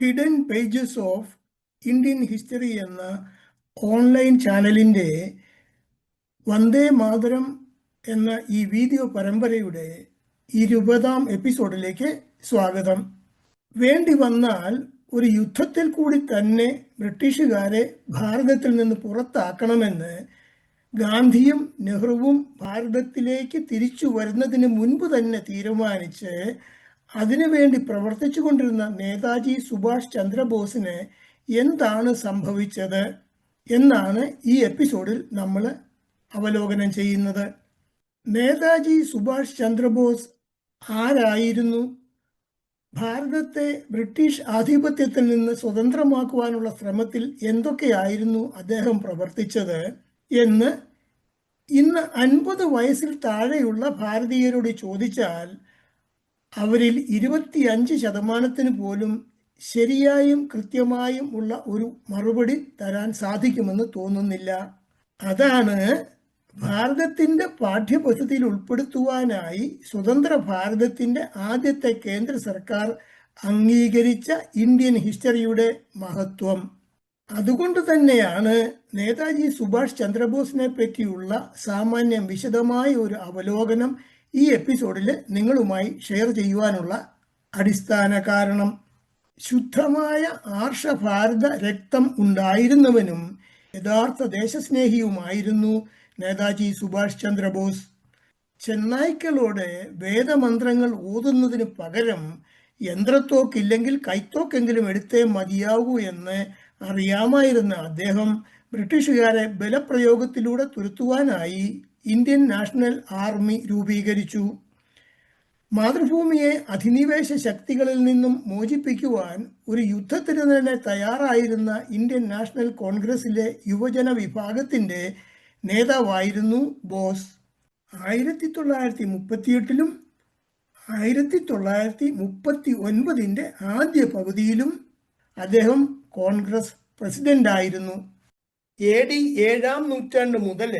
Hidden pages of Indian history എന്ന online ചാനലിന്റെ വന്ദേ മാതരം എന്ന ഈ വീഡിയോ പരമ്പരയുടെ ഇരുപതാം എപ്പിസോഡിലേക്ക് സ്വാഗതം. വേണ്ടി വന്നാൽ ഒരു യുദ്ധത്തിൽ കൂടി തന്നെ ബ്രിട്ടീഷുകാരെ ഭാരതത്തിൽ നിന്ന് പുറത്താക്കണമെന്ന് ഗാന്ധിയും നെഹ്റുവും ഭാരതത്തിലേക്ക് തിരിച്ചു വരുന്നതിന് മുൻപ് തന്നെ തീരുമാനിച്ച് അതിനുവേണ്ടി പ്രവർത്തിച്ചുകൊണ്ടിരുന്ന നേതാജി സുഭാഷ് ചന്ദ്രബോസിന് എന്താണ് സംഭവിച്ചത് എന്നാണ് ഈ എപ്പിസോഡിൽ നമ്മൾ അവലോകനം ചെയ്യുന്നത്. നേതാജി സുഭാഷ് ചന്ദ്രബോസ് ആരായിരുന്നു? ഭാരതത്തെ ബ്രിട്ടീഷ് ആധിപത്യത്തിൽ നിന്ന് സ്വതന്ത്രമാക്കുവാനുള്ള ശ്രമത്തിൽ എന്തൊക്കെയായിരുന്നു അദ്ദേഹം പ്രവർത്തിച്ചത്? എന്ന് ഇന്ന് അൻപത് വയസ്സിൽ താഴെയുള്ള ഭാരതീയരോട് ചോദിച്ചാൽ അവരിൽ ഇരുപത്തിയഞ്ച് ശതമാനത്തിന് പോലും ശരിയായും കൃത്യമായും ഉള്ള ഒരു മറുപടി തരാൻ സാധിക്കുമെന്ന് തോന്നുന്നില്ല. അതാണ് ഭാരതത്തിന്റെ പാഠ്യപദ്ധതിയിൽ ഉൾപ്പെടുത്തുവാനായി സ്വതന്ത്ര ഭാരതത്തിന്റെ ആദ്യത്തെ കേന്ദ്ര സർക്കാർ അംഗീകരിച്ച ഇന്ത്യൻ ഹിസ്റ്ററിയുടെ മഹത്വം. അതുകൊണ്ട് തന്നെയാണ് നേതാജി സുഭാഷ് ചന്ദ്രബോസിനെ പറ്റിയുള്ള സാമാന്യം വിശദമായ ഒരു അവലോകനം ഈ എപ്പിസോഡിൽ നിങ്ങളുമായി ഷെയർ ചെയ്യുവാനുള്ള അടിസ്ഥാന കാരണം. ശുദ്ധമായ ആർഷഭാരത രക്തം ഉണ്ടായിരുന്നവനും യഥാർത്ഥ ദേശസ്നേഹിയുമായിരുന്നു നേതാജി സുഭാഷ് ചന്ദ്രബോസ്. ചെന്നായ്ക്കളോട് വേദമന്ത്രങ്ങൾ ഓതുന്നതിന് പകരം യന്ത്രത്തോക്കില്ലെങ്കിൽ കൈത്തോക്കെങ്കിലും എടുത്തേ മതിയാകൂ എന്ന് അറിയാമായിരുന്ന അദ്ദേഹം ബ്രിട്ടീഷുകാരെ ബലപ്രയോഗത്തിലൂടെ തുരുത്തുവാനായി ഇന്ത്യൻ നാഷണൽ ആർമി രൂപീകരിച്ചു. മാതൃഭൂമിയെ അധിനിവേശ ശക്തികളിൽ നിന്നും മോചിപ്പിക്കുവാൻ ഒരു യുദ്ധത്തിന് തന്നെ തയ്യാറായിരുന്ന ഇന്ത്യൻ നാഷണൽ കോൺഗ്രസിലെ യുവജന വിഭാഗത്തിന്റെ നേതാവായിരുന്നു ബോസ്. ആയിരത്തി തൊള്ളായിരത്തി മുപ്പത്തിയെട്ടിലും ആയിരത്തി തൊള്ളായിരത്തി മുപ്പത്തി ഒൻപതിന്റെ ആദ്യ പകുതിയിലും അദ്ദേഹം കോൺഗ്രസ് പ്രസിഡന്റായിരുന്നു. എ ഡി ഏഴാം നൂറ്റാണ്ട് മുതൽ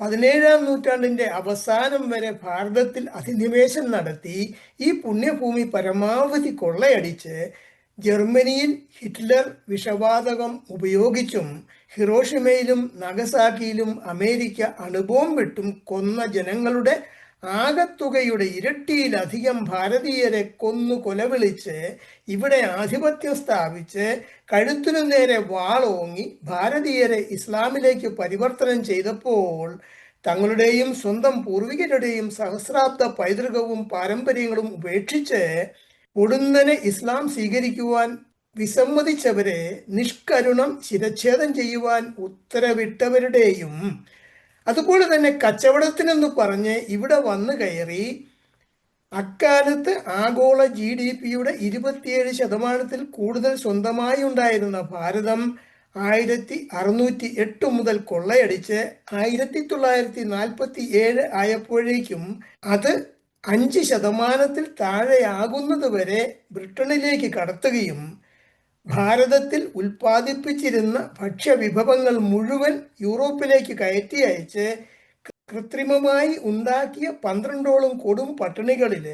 പതിനേഴാം നൂറ്റാണ്ടിന്റെ അവസാനം വരെ ഭാരതത്തിൽ അധിനിവേശം നടത്തി ഈ പുണ്യഭൂമി പരമാവധി കൊള്ളയടിച്ച് ജർമ്മനിയിൽ ഹിറ്റ്ലർ വിഷവാതകം ഉപയോഗിച്ചും ഹിറോഷിമയിലും നഗസാക്കിയിലും അമേരിക്ക അണുബോംബിട്ടും കൊന്ന ജനങ്ങളുടെ ആകത്തുകയുടെ ഇരട്ടിയിലധികം ഭാരതീയരെ കൊന്നു കൊലവിളിച്ച് ഇവിടെ ആധിപത്യം സ്ഥാപിച്ച് കഴുത്തിനു നേരെ വാളോങ്ങി ഭാരതീയരെ ഇസ്ലാമിലേക്ക് പരിവർത്തനം ചെയ്തപ്പോൾ തങ്ങളുടെയും സ്വന്തം പൂർവികരുടെയും സഹസ്രാബ്ദ പൈതൃകവും പാരമ്പര്യങ്ങളും ഉപേക്ഷിച്ച് പൊടുന്നനെ ഇസ്ലാം സ്വീകരിക്കുവാൻ വിസമ്മതിച്ചവരെ നിഷ്കരുണം ശിരച്ഛേദം ചെയ്യുവാൻ ഉത്തരവിട്ടവരുടെയും അതുപോലെ തന്നെ കച്ചവടത്തിനെന്ന് പറഞ്ഞ് ഇവിടെ വന്നു കയറി അക്കാലത്ത് ആഗോള ജി ഡി പിയുടെ ഇരുപത്തിയേഴ് ശതമാനത്തിൽ കൂടുതൽ സ്വന്തമായി ഉണ്ടായിരുന്ന ഭാരതം ആയിരത്തി അറുന്നൂറ്റി എട്ട് മുതൽ കൊള്ളയടിച്ച് ആയിരത്തി തൊള്ളായിരത്തി നാൽപ്പത്തി ഏഴ് ആയപ്പോഴേക്കും അത് അഞ്ച് ശതമാനത്തിൽ താഴെയാകുന്നത് വരെ ബ്രിട്ടനിലേക്ക് കടത്തുകയും ഭാരതത്തിൽ ഉൽപ്പാദിപ്പിച്ചിരുന്ന ഭക്ഷ്യവിഭവങ്ങൾ മുഴുവൻ യൂറോപ്പിലേക്ക് കയറ്റി അയച്ച് കൃത്രിമമായി ഉണ്ടാക്കിയ പന്ത്രണ്ടോളം കൊടും പട്ടിണികളിൽ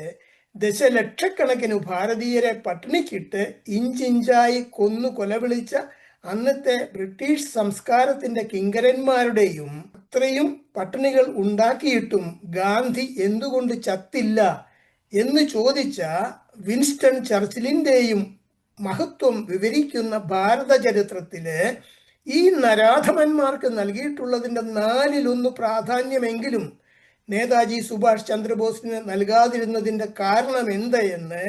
ദശലക്ഷക്കണക്കിന് ഭാരതീയരെ പട്ടിണിക്കിട്ട് ഇഞ്ചിഞ്ചായി കൊന്നു കൊലവിളിച്ച അന്നത്തെ ബ്രിട്ടീഷ് സംസ്കാരത്തിന്റെ കിങ്കരന്മാരുടെയും അത്രയും പട്ടിണികൾ ഉണ്ടാക്കിയിട്ടും ഗാന്ധി എന്തുകൊണ്ട് ചത്തില്ല എന്ന് ചോദിച്ച വിൻസ്റ്റൺ ചർച്ചിലിന്റെയും മഹത്വം വിവരിക്കുന്ന ഭാരത ചരിത്രത്തിൽ ഈ നരാധമന്മാർക്ക് നൽകിയിട്ടുള്ളതിന്റെ നാലിലൊന്ന് പ്രാധാന്യമെങ്കിലും നേതാജി സുഭാഷ് ചന്ദ്രബോസിന് നൽകാതിരുന്നതിന്റെ കാരണം എന്ത് എന്ന്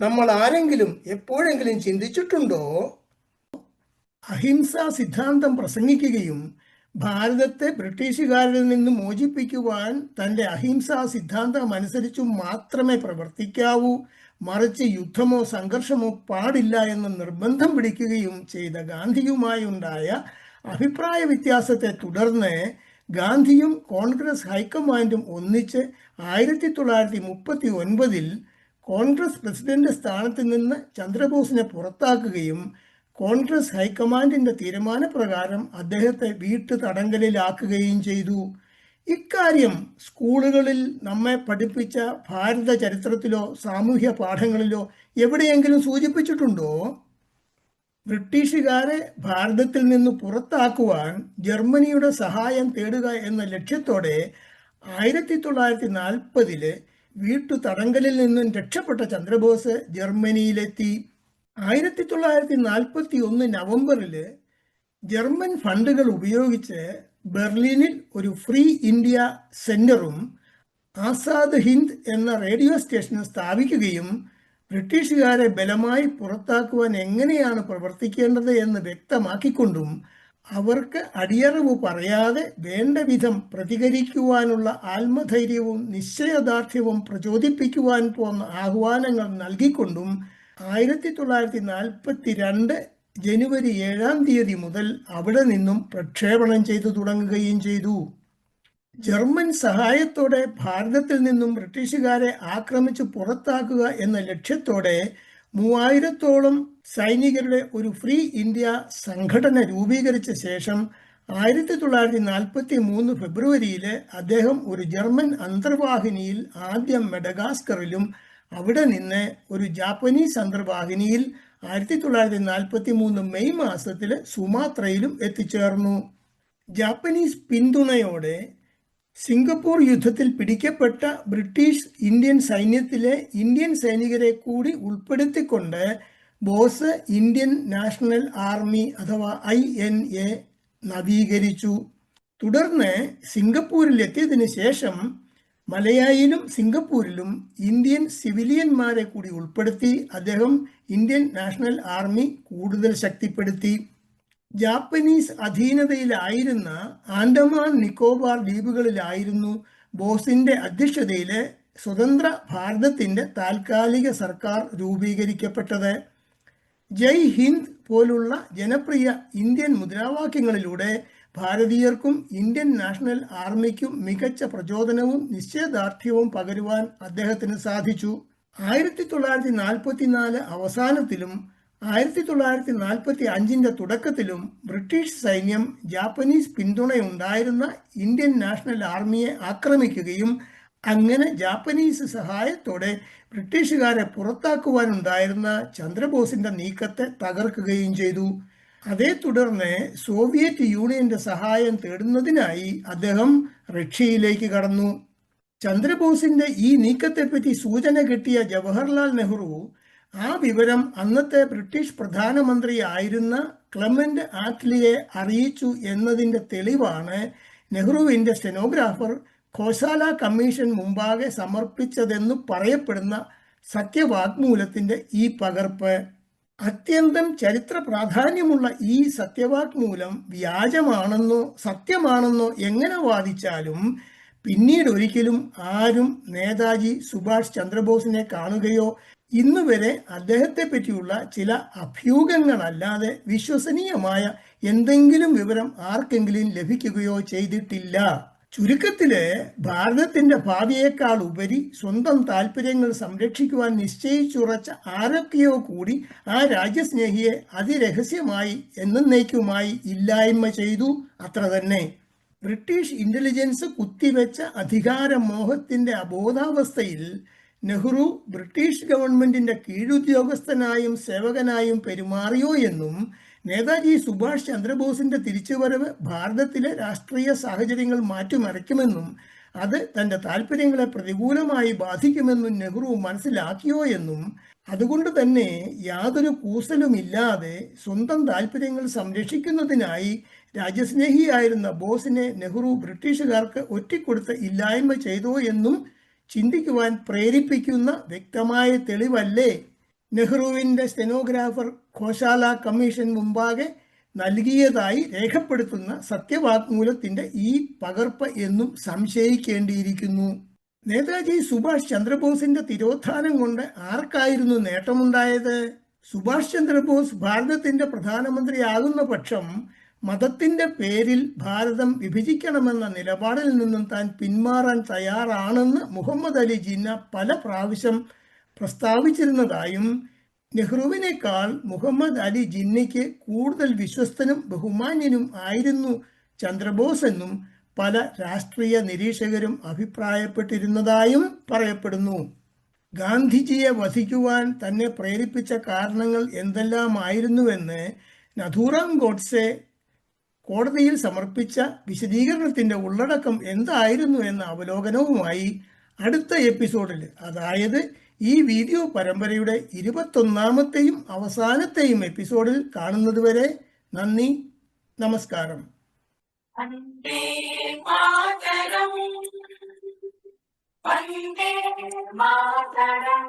നമ്മൾ ആരെങ്കിലും എപ്പോഴെങ്കിലും ചിന്തിച്ചിട്ടുണ്ടോ? അഹിംസാ സിദ്ധാന്തം പ്രസംഗിക്കുകയും ഭാരതത്തെ ബ്രിട്ടീഷുകാരിൽ നിന്ന് മോചിപ്പിക്കുവാൻ തന്റെ അഹിംസാ സിദ്ധാന്തം അനുസരിച്ചു മാത്രമേ പ്രവർത്തിക്കാവൂ മറിച്ച് യുദ്ധമോ സംഘർഷമോ പാടില്ല എന്ന് നിർബന്ധം പിടിക്കുകയും ചെയ്ത ഗാന്ധിയുമായുണ്ടായ അഭിപ്രായ വ്യത്യാസത്തെ തുടർന്ന് ഗാന്ധിയും കോൺഗ്രസ് ഹൈക്കമാൻഡും ഒന്നിച്ച് ആയിരത്തി തൊള്ളായിരത്തി മുപ്പത്തി ഒൻപതിൽ കോൺഗ്രസ് പ്രസിഡന്റ് സ്ഥാനത്ത് നിന്ന് ചന്ദ്രബോസിനെ പുറത്താക്കുകയും കോൺഗ്രസ് ഹൈക്കമാൻഡിന്റെ തീരുമാനപ്രകാരം അദ്ദേഹത്തെ വീട്ടു തടങ്കലിലാക്കുകയും ചെയ്തു. ഇക്കാര്യം സ്കൂളുകളിൽ നമ്മെ പഠിപ്പിച്ച ഭാരത ചരിത്രത്തിലോ സാമൂഹ്യ പാഠങ്ങളിലോ എവിടെയെങ്കിലും സൂചിപ്പിച്ചിട്ടുണ്ടോ? ബ്രിട്ടീഷുകാരെ ഭാരതത്തിൽ നിന്ന് പുറത്താക്കുവാൻ ജർമ്മനിയുടെ സഹായം തേടുക എന്ന ലക്ഷ്യത്തോടെ ആയിരത്തി തൊള്ളായിരത്തി നാൽപ്പതിൽ വീട്ടു തടങ്കലിൽ നിന്നും രക്ഷപ്പെട്ട ചന്ദ്രബോസ് ജർമ്മനിയിലെത്തി. ആയിരത്തി തൊള്ളായിരത്തി നാൽപ്പത്തി ഒന്ന് നവംബറിൽ ജർമ്മൻ ഫണ്ടുകൾ ഉപയോഗിച്ച് ബെർലിനിൽ ഒരു ഫ്രീ ഇന്ത്യ സെന്ററും ആസാദ് ഹിന്ദ് എന്ന റേഡിയോ സ്റ്റേഷനും സ്ഥാപിക്കുകയും ബ്രിട്ടീഷുകാരെ ബലമായി പുറത്താക്കുവാൻ എങ്ങനെയാണ് പ്രവർത്തിക്കേണ്ടത് എന്ന് വ്യക്തമാക്കിക്കൊണ്ടും അവർക്ക് അടിയറവ് പറയാതെ വേണ്ട വിധം പ്രതികരിക്കുവാനുള്ള ആത്മധൈര്യവും നിശ്ചയദാർഢ്യവും പ്രചോദിപ്പിക്കുവാൻ പോന്ന ആഹ്വാനങ്ങൾ നൽകിക്കൊണ്ടും ആയിരത്തി തൊള്ളായിരത്തി നാൽപ്പത്തി രണ്ട് ജനുവരി ഏഴാം തീയതി മുതൽ അവിടെ നിന്നും പ്രക്ഷേപണം ചെയ്തു തുടങ്ങുകയും ചെയ്തു. ജർമ്മൻ സഹായത്തോടെ ഭാരതത്തിൽ നിന്നും ബ്രിട്ടീഷുകാരെ ആക്രമിച്ച് പുറത്താക്കുക എന്ന ലക്ഷ്യത്തോടെ മൂവായിരത്തോളം സൈനികരുടെ ഒരു ഫ്രീ ഇന്ത്യ സംഘടന രൂപീകരിച്ച ശേഷം ആയിരത്തി തൊള്ളായിരത്തി നാൽപ്പത്തി മൂന്ന് ഫെബ്രുവരിയിൽ അദ്ദേഹം ഒരു ജർമ്മൻ അന്തർവാഹിനിയിൽ ആദ്യം മെഡഗാസ്കറിലും അവിടെ നിന്ന് ഒരു ജാപ്പനീസ് അന്തർവാഹിനിയിൽ ആയിരത്തി തൊള്ളായിരത്തി നാൽപ്പത്തി മൂന്ന് മെയ് മാസത്തിൽ സുമാത്രയിലും എത്തിച്ചേർന്നു. ജാപ്പനീസ് പിന്തുണയോടെ സിംഗപ്പൂർ യുദ്ധത്തിൽ പിടിക്കപ്പെട്ട ബ്രിട്ടീഷ് ഇന്ത്യൻ സൈന്യത്തിലെ ഇന്ത്യൻ സൈനികരെ കൂടി ഉൾപ്പെടുത്തിക്കൊണ്ട് ബോസ് ഇന്ത്യൻ നാഷണൽ ആർമി അഥവാ ഐ എൻ എ നവീകരിച്ചു. തുടർന്ന് സിംഗപ്പൂരിൽ എത്തിയതിനു ശേഷം മലയായിലും സിംഗപ്പൂരിലും ഇന്ത്യൻ സിവിലിയന്മാരെ കൂടി ഉൾപ്പെടുത്തി അദ്ദേഹം ഇന്ത്യൻ നാഷണൽ ആർമി കൂടുതൽ ശക്തിപ്പെടുത്തി. ജാപ്പനീസ് അധീനതയിലായിരുന്ന ആൻഡമാൻ നിക്കോബാർ ദ്വീപുകളിലായിരുന്നു ബോസിന്റെ അധ്യക്ഷതയിലെ സ്വതന്ത്ര ഭാരതത്തിന്റെ താൽക്കാലിക സർക്കാർ രൂപീകരിക്കപ്പെട്ടത്. ജയ് ഹിന്ദ് പോലുള്ള ജനപ്രിയ ഇന്ത്യൻ മുദ്രാവാക്യങ്ങളിലൂടെ ഭാരതീയർക്കും ഇന്ത്യൻ നാഷണൽ ആർമിക്കും മികച്ച പ്രചോദനവും നിശ്ചയദാർഢ്യവും പകരുവാൻ അദ്ദേഹത്തിന് സാധിച്ചു. ആയിരത്തി തൊള്ളായിരത്തി നാൽപ്പത്തിനാല് അവസാനത്തിലും ആയിരത്തി തൊള്ളായിരത്തി നാൽപ്പത്തി അഞ്ചിന്റെ തുടക്കത്തിലും ബ്രിട്ടീഷ് സൈന്യം ജാപ്പനീസ് പിന്തുണയുണ്ടായിരുന്ന ഇന്ത്യൻ നാഷണൽ ആർമിയെ ആക്രമിക്കുകയും അങ്ങനെ ജാപ്പനീസ് സഹായത്തോടെ ബ്രിട്ടീഷുകാരെ പുറത്താക്കുവാനുണ്ടായിരുന്ന ചന്ദ്രബോസിന്റെ നീക്കത്തെ തകർക്കുകയും ചെയ്തു. അതേ തുടർന്ന് സോവിയറ്റ് യൂണിയന്റെ സഹായം തേടുന്നതിനായി അദ്ദേഹം റഷ്യയിലേക്ക് കടന്നു. ചന്ദ്രബോസിന്റെ ഈ നീക്കത്തെപ്പറ്റി സൂചന കിട്ടിയ ജവഹർലാൽ നെഹ്റു ആ വിവരം അന്നത്തെ ബ്രിട്ടീഷ് പ്രധാനമന്ത്രി ആയിരുന്ന ക്ലമന്റ് ആറ്റ്ലിയെ അറിയിച്ചു എന്നതിന്റെ തെളിവാണ് നെഹ്റുവിന്റെ സ്റ്റെനോഗ്രാഫർ ഖോസാല കമ്മീഷൻ മുമ്പാകെ സമർപ്പിച്ചതെന്നു പറയപ്പെടുന്ന സത്യവാഗ്മൂലത്തിന്റെ ഈ പകർപ്പ്. അത്യന്തം ചരിത്ര പ്രാധാന്യമുള്ള ഈ സത്യവാക്മൂലം വ്യാജമാണെന്നോ സത്യമാണെന്നോ എങ്ങനെ വാദിച്ചാലും പിന്നീട് ഒരിക്കലും ആരും നേതാജി സുഭാഷ് ചന്ദ്രബോസിനെ കാണുകയോ ഇന്നുവരെ അദ്ദേഹത്തെ പറ്റിയുള്ള ചില അഭ്യൂഹങ്ങളല്ലാതെ വിശ്വസനീയമായ എന്തെങ്കിലും വിവരം ആർക്കെങ്കിലും ലഭിക്കുകയോ ചെയ്തിട്ടില്ല. ചുരുക്കത്തിൽ ഭാരതത്തിന്റെ ഭാവിയേക്കാൾ ഉപരി സ്വന്തം താല്പര്യങ്ങൾ സംരക്ഷിക്കുവാൻ നിശ്ചയിച്ചുറച്ച ആരൊക്കെയോ കൂടി ആ രാജ്യസ്നേഹിയെ അതിരഹസ്യമായി എന്നേക്കുമായി ഇല്ലായ്മ ചെയ്തു. അത്ര തന്നെ. ബ്രിട്ടീഷ് ഇന്റലിജൻസ് കുത്തിവെച്ച അധികാരമോഹത്തിന്റെ അബോധാവസ്ഥയിൽ നെഹ്റു ബ്രിട്ടീഷ് ഗവൺമെന്റിന്റെ കീഴുദ്യോഗസ്ഥനായും സേവകനായും പെരുമാറിയോ എന്നും നേതാജി സുഭാഷ് ചന്ദ്രബോസിന്റെ തിരിച്ചുവരവ് ഭാരതത്തിലെ രാഷ്ട്രീയ സാഹചര്യങ്ങൾ മാറ്റിമറിക്കുമെന്നും അത് തന്റെ താല്പര്യങ്ങളെ പ്രതികൂലമായി ബാധിക്കുമെന്നും നെഹ്റു മനസ്സിലാക്കിയോ എന്നും. അതുകൊണ്ട് തന്നെ യാതൊരു കൂസലുമില്ലാതെ സ്വന്തം താല്പര്യങ്ങൾ സംരക്ഷിക്കുന്നതിനായി രാജ്യസ്നേഹിയായിരുന്ന ബോസിനെ നെഹ്റു ബ്രിട്ടീഷുകാർക്ക് ഒറ്റിക്കൊടുത്ത് ഇല്ലായ്മ ചെയ്തോ എന്നും ചിന്തിക്കുവാൻ പ്രേരിപ്പിക്കുന്ന വ്യക്തമായ തെളിവല്ലേ നെഹ്റുവിന്റെ സ്റ്റെനോഗ്രാഫർ ഘോഷാല കമ്മീഷൻ മുമ്പാകെ നൽകിയതായി രേഖപ്പെടുത്തുന്ന സത്യവാഗ്മൂലത്തിന്റെ ഈ പകർപ്പ് എന്നും സംശയിക്കേണ്ടിയിരിക്കുന്നു. നേതാജി സുഭാഷ് ചന്ദ്രബോസിന്റെ തിരോധാനം കൊണ്ട് ആർക്കായിരുന്നു നേട്ടമുണ്ടായത്? സുഭാഷ് ചന്ദ്രബോസ് ഭാരതത്തിന്റെ പ്രധാനമന്ത്രിയാകുന്ന പക്ഷം മതത്തിന്റെ പേരിൽ ഭാരതം വിഭജിക്കണമെന്ന നിലപാടിൽ നിന്നും താൻ പിന്മാറാൻ തയ്യാറാണെന്ന് മുഹമ്മദ് അലി ജിന്ന പല പ്രാവശ്യം പ്രസ്താവിച്ചിരുന്നതായും നെഹ്റുവിനേക്കാൾ മുഹമ്മദ് അലി ജിന്നയ്ക്ക് കൂടുതൽ വിശ്വസ്തനും ബഹുമാന്യനും ആയിരുന്നു ചന്ദ്രബോസ് എന്നും പല രാഷ്ട്രീയ നിരീക്ഷകരും അഭിപ്രായപ്പെട്ടിരുന്നതായും പറയപ്പെടുന്നു. ഗാന്ധിജിയെ വധിക്കുവാൻ തന്നെ പ്രേരിപ്പിച്ച കാരണങ്ങൾ എന്തെല്ലാമായിരുന്നുവെന്ന് നഥൂറാം ഗോഡ്സെ കോടതിയിൽ സമർപ്പിച്ച വിശദീകരണത്തിന്റെ ഉള്ളടക്കം എന്തായിരുന്നു എന്ന അവലോകനവുമായി അടുത്ത എപ്പിസോഡിൽ അതായത് ഈ വീഡിയോ പരമ്പരയുടെ ഇരുപത്തൊന്നാമത്തെയും അവസാനത്തെയും എപ്പിസോഡിൽ കാണുന്നത് വരെ നന്ദി നമസ്കാരം. വന്ദേ മാതരം വന്ദേ മാതരം.